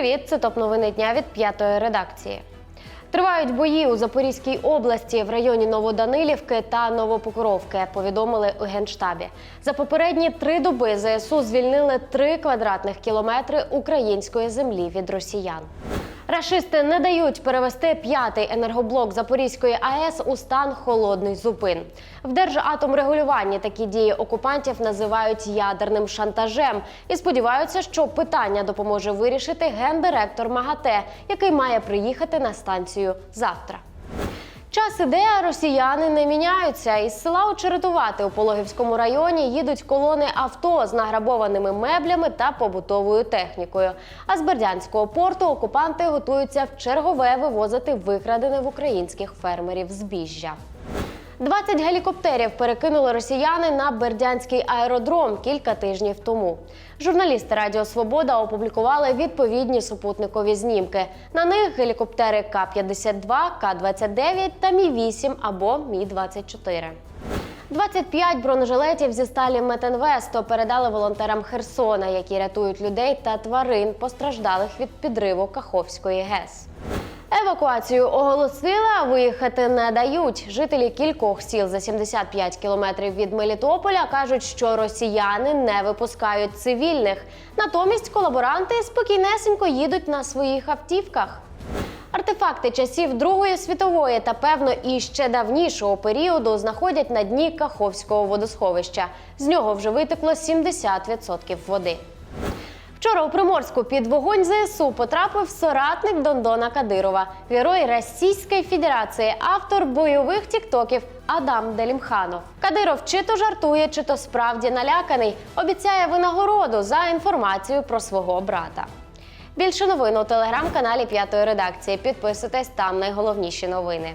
Привіт, це топ новини дня від п'ятої редакції. Тривають бої у Запорізькій області в районі Новоданилівки та Новопокровки. Повідомили у генштабі. За попередні три доби ЗСУ звільнили три квадратних кілометри української землі від росіян. Рашисти не дають перевести п'ятий енергоблок Запорізької АЕС у стан холодний зупин. В Держатомрегулюванні такі дії окупантів називають ядерним шантажем і сподіваються, що питання допоможе вирішити гендиректор МАГАТЕ, який має приїхати на станцію завтра. Час іде, а росіяни не міняються. Із села Очеретувати у Пологівському районі їдуть колони авто з награбованими меблями та побутовою технікою. А з Бердянського порту окупанти готуються в чергове вивозити викрадене в українських фермерів збіжжя. 20 гелікоптерів перекинули росіяни на Бердянський аеродром кілька тижнів тому. Журналісти Радіо Свобода опублікували відповідні супутникові знімки. На них гелікоптери К-52, К-29 та Мі-8 або Мі-24. 25 бронежилетів зі сталі Метинвесто передали волонтерам Херсона, які рятують людей та тварин, постраждалих від підриву Каховської ГЕС. Евакуацію оголосили, а виїхати не дають. Жителі кількох сіл за 75 кілометрів від Мелітополя кажуть, що росіяни не випускають цивільних. Натомість колаборанти спокійнесенько їдуть на своїх автівках. Артефакти часів Другої світової та певно і ще давнішого періоду знаходять на дні Каховського водосховища. З нього вже витекло 70% води. Вчора у Приморську під вогонь ЗСУ потрапив соратник Дондона Кадирова, герой Російської Федерації, автор бойових тіктоків Адам Делімханов. Кадиров чи то жартує, чи то справді наляканий. Обіцяє винагороду за інформацію про свого брата. Більше новин у телеграм-каналі П'ятої редакції. Підписуйтесь там найголовніші новини.